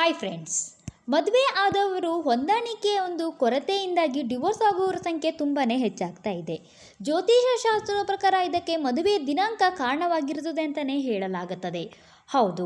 Hi friends ಮದುವೆ ಆದವರು ಹೊಂದಾಣಿಕೆಯ ಒಂದು ಕೊರತೆಯಿಂದಾಗಿ ಡಿವೋರ್ಸ್ ಆಗುವವರ ಸಂಖ್ಯೆ ತುಂಬಾ ಹೆಚ್ಚಾಗ್ತಾ ಇದೆ. ಜ್ಯೋತಿಷ ಶಾಸ್ತ್ರದ ಪ್ರಕಾರ ಇದಕ್ಕೆ ಮದುವೆ ದಿನಾಂಕ ಕಾರಣವಾಗಿರುತ್ತದೆ ಅಂತಲೇ ಹೇಳಲಾಗುತ್ತದೆ. ಹೌದು,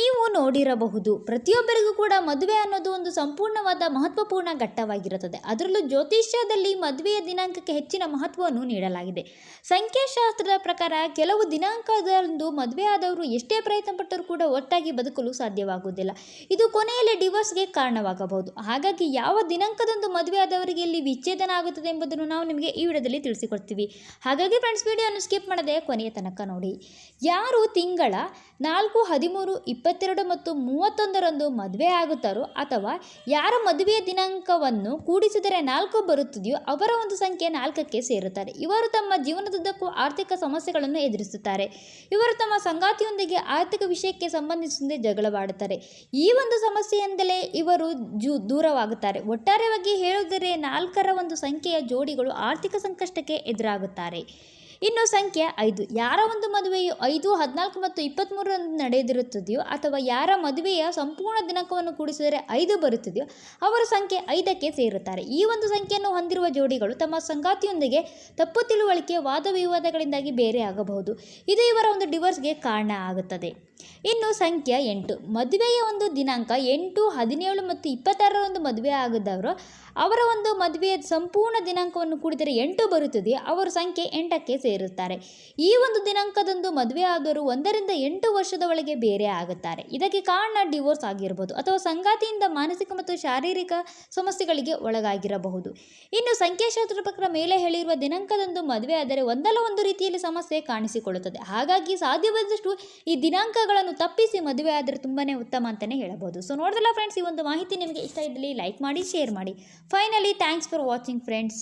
ನೀವು ನೋಡಿರಬಹುದು. ಪ್ರತಿಯೊಬ್ಬರಿಗೂ ಕೂಡ ಮದುವೆ ಅನ್ನೋದು ಒಂದು ಸಂಪೂರ್ಣವಾದ ಮಹತ್ವಪೂರ್ಣ ಘಟ್ಟವಾಗಿರುತ್ತದೆ. ಅದರಲ್ಲೂ ಜ್ಯೋತಿಷ್ಯದಲ್ಲಿ ಮದುವೆಯ ದಿನಾಂಕಕ್ಕೆ ಹೆಚ್ಚಿನ ಮಹತ್ವವನ್ನು ನೀಡಲಾಗಿದೆ. ಸಂಖ್ಯಾಶಾಸ್ತ್ರದ ಪ್ರಕಾರ ಕೆಲವು ದಿನಾಂಕದಂದು ಮದುವೆ ಆದವರು ಎಷ್ಟೇ ಪ್ರಯತ್ನ ಪಟ್ಟರೂ ಕೂಡ ಒಟ್ಟಾಗಿ ಬದುಕಲು ಸಾಧ್ಯವಾಗುವುದಿಲ್ಲ. ಇದು ಕೊನೆಯಲ್ಲಿ ಡಿವೋರ್ಸ್ಗೆ ಕಾರಣವಾಗಬಹುದು. ಹಾಗಾಗಿ ಯಾವ ದಿನಾಂಕದಂದು ಮದುವೆ ಆದವರಿಗೆ ಇಲ್ಲಿ ವಿಚ್ಛೇದನ ಆಗುತ್ತದೆ ಎಂಬುದನ್ನು ನಾವು ನಿಮಗೆ ಈ ವಿಡಿಯೋದಲ್ಲಿ ತಿಳಿಸಿಕೊಡ್ತೀವಿ. ಹಾಗಾಗಿ ಫ್ರೆಂಡ್ಸ್ ವಿಡಿಯೋವನ್ನು ಸ್ಕಿಪ್ ಮಾಡದೆ ಕೊನೆಯ ತನಕ ನೋಡಿ. ಯಾರು ತಿಂಗಳ ನಾಲ್ಕು ಹದಿಮೂರು, ಇಪ್ಪತ್ತೆರಡು ಮತ್ತು ಮೂವತ್ತೊಂದರಂದು ಮದುವೆ ಆಗುತ್ತಾರೋ ಅಥವಾ ಯಾರ ಮದುವೆಯ ದಿನಾಂಕವನ್ನು ಕೂಡಿಸಿದರೆ ನಾಲ್ಕು ಬರುತ್ತದೆಯೋ ಅವರ ಒಂದು ಸಂಖ್ಯೆ ನಾಲ್ಕಕ್ಕೆ ಸೇರುತ್ತಾರೆ. ಇವರು ತಮ್ಮ ಜೀವನದುದ್ದಕ್ಕೂ ಆರ್ಥಿಕ ಸಮಸ್ಯೆಗಳನ್ನು ಎದುರಿಸುತ್ತಾರೆ. ಇವರು ತಮ್ಮ ಸಂಗಾತಿಯೊಂದಿಗೆ ಆರ್ಥಿಕ ವಿಷಯಕ್ಕೆ ಸಂಬಂಧಿಸಿದಂತೆ ಜಗಳವಾಡುತ್ತಾರೆ. ಈ ಒಂದು ಸಮಸ್ಯೆಯಿಂದಲೇ ಇವರು ಜೂ, ದೂರವಾಗುತ್ತಾರೆ. ಒಟ್ಟಾರೆಯಾಗಿ ಹೇಳುವುದರೆ ನಾಲ್ಕರ ಒಂದು ಸಂಖ್ಯೆಯ ಜೋಡಿಗಳು ಆರ್ಥಿಕ ಸಂಕಷ್ಟಕ್ಕೆ ಎದುರಾಗುತ್ತಾರೆ. ಇನ್ನು ಸಂಖ್ಯೆ ಐದು. ಯಾರ ಒಂದು ಮದುವೆಯು ಐದು, ಹದಿನಾಲ್ಕು ಮತ್ತು ಇಪ್ಪತ್ತ್ಮೂರರಂದು ನಡೆದಿರುತ್ತದೆಯೋ ಅಥವಾ ಯಾರ ಮದುವೆಯ ಸಂಪೂರ್ಣ ದಿನಾಂಕವನ್ನು ಕೂಡಿಸಿದರೆ ಐದು ಬರುತ್ತದೆಯೋ ಅವರ ಸಂಖ್ಯೆ ಐದಕ್ಕೆ ಸೇರುತ್ತಾರೆ. ಈ ಒಂದು ಸಂಖ್ಯೆಯನ್ನು ಹೊಂದಿರುವ ಜೋಡಿಗಳು ತಮ್ಮ ಸಂಗಾತಿಯೊಂದಿಗೆ ತಪ್ಪು ತಿಳುವಳಿಕೆ, ವಾದ ವಿವಾದಗಳಿಂದಾಗಿ ಬೇರೆ ಆಗಬಹುದು. ಇದು ಇವರ ಒಂದು ಡಿವೋರ್ಸ್ಗೆ ಕಾರಣ ಆಗುತ್ತದೆ. ಇನ್ನು ಸಂಖ್ಯೆ ಎಂಟು. ಮದುವೆಯ ಒಂದು ದಿನಾಂಕ ಎಂಟು, ಹದಿನೇಳು ಮತ್ತು ಇಪ್ಪತ್ತಾರರ ಒಂದು ಮದುವೆ ಆಗದವರು, ಅವರ ಒಂದು ಮದುವೆಯ ಸಂಪೂರ್ಣ ದಿನಾಂಕವನ್ನು ಕೂಡಿದರೆ ಎಂಟು ಬರುತ್ತದೆ, ಅವರ ಸಂಖ್ಯೆ ಎಂಟಕ್ಕೆ ಸೇರುತ್ತಾರೆ. ಈ ಒಂದು ದಿನಾಂಕದಂದು ಮದುವೆ ಆದವರು ಒಂದರಿಂದ ಎಂಟು ವರ್ಷದ ಒಳಗೆ ಬೇರೆ ಆಗುತ್ತಾರೆ. ಇದಕ್ಕೆ ಕಾರಣ ಡಿವೋರ್ಸ್ ಆಗಿರಬಹುದು ಅಥವಾ ಸಂಗಾತಿಯಿಂದ ಮಾನಸಿಕ ಮತ್ತು ಶಾರೀರಿಕ ಸಮಸ್ಯೆಗಳಿಗೆ ಒಳಗಾಗಿರಬಹುದು. ಇನ್ನು ಸಂಖ್ಯಾಶಾಸ್ತ್ರ ಪ್ರಕಾರ ಮೇಲೆ ಹೇಳಿರುವ ದಿನಾಂಕದಂದು ಮದುವೆ ಆದರೆ ಒಂದಲ್ಲ ಒಂದು ರೀತಿಯಲ್ಲಿ ಸಮಸ್ಯೆ ಕಾಣಿಸಿಕೊಳ್ಳುತ್ತದೆ. ಹಾಗಾಗಿ ಸಾಧ್ಯವಾದಷ್ಟು ಈ ದಿನಾಂಕಗಳನ್ನು ತಪ್ಪಿಸಿ ಮದುವೆ ಆದರೆ ತುಂಬಾ ಉತ್ತಮ ಅಂತಲೇ ಹೇಳಬಹುದು ಸೊ ನೋಡಿದ್ರಲ್ಲ ಫ್ರೆಂಡ್ಸ್ ಈ ಒಂದು ಮಾಹಿತಿ ನಿಮಗೆ ಇಷ್ಟ ಇದ್ದಲ್ಲಿ ಲೈಕ್ ಮಾಡಿ ಶೇರ್ ಮಾಡಿ. Finally thanks for watching friends